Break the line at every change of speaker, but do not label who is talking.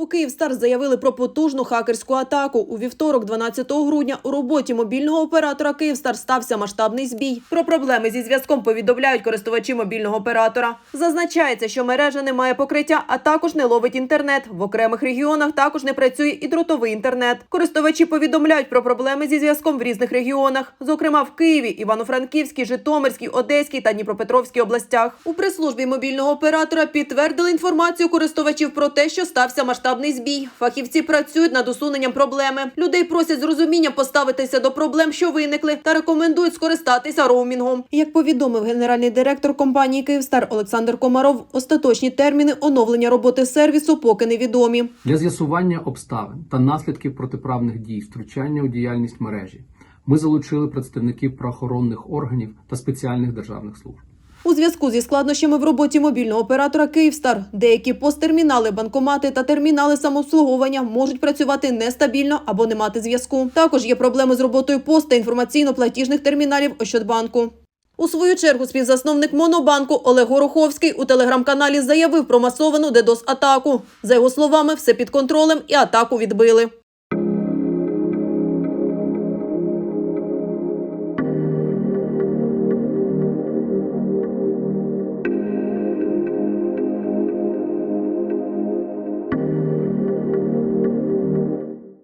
У Київстар заявили про потужну хакерську атаку. У вівторок, 12 грудня, у роботі мобільного оператора Київстар стався масштабний збій. Про проблеми зі зв'язком повідомляють користувачі мобільного оператора. Зазначається, що мережа не має покриття, а також не ловить інтернет. В окремих регіонах також не працює і дротовий інтернет. Користувачі повідомляють про проблеми зі зв'язком в різних регіонах, зокрема в Києві, Івано-Франківській, Житомирській, Одеській та Дніпропетровській областях. У прес-службі мобільного оператора підтвердили інформацію користувачів про те, що стався масштабний збій. Фахівці працюють над усуненням проблеми. Людей просять з розумінням поставитися до проблем, що виникли, та рекомендують скористатися роумінгом. Як повідомив генеральний директор компанії Київстар Олександр Комаров, остаточні терміни оновлення роботи сервісу поки невідомі.
Для з'ясування обставин та наслідків протиправних дій втручання у діяльність мережі ми залучили представників правоохоронних органів та спеціальних державних служб.
У зв'язку зі складнощами в роботі мобільного оператора Київстар деякі посттермінали, банкомати та термінали самообслуговування можуть працювати нестабільно або не мати зв'язку. Також є проблеми з роботою пост та інформаційно-платіжних терміналів Ощадбанку. У свою чергу співзасновник Монобанку Олег Гороховський у телеграм-каналі заявив про масовану DDoS-атаку. За його словами, все під контролем і атаку відбили.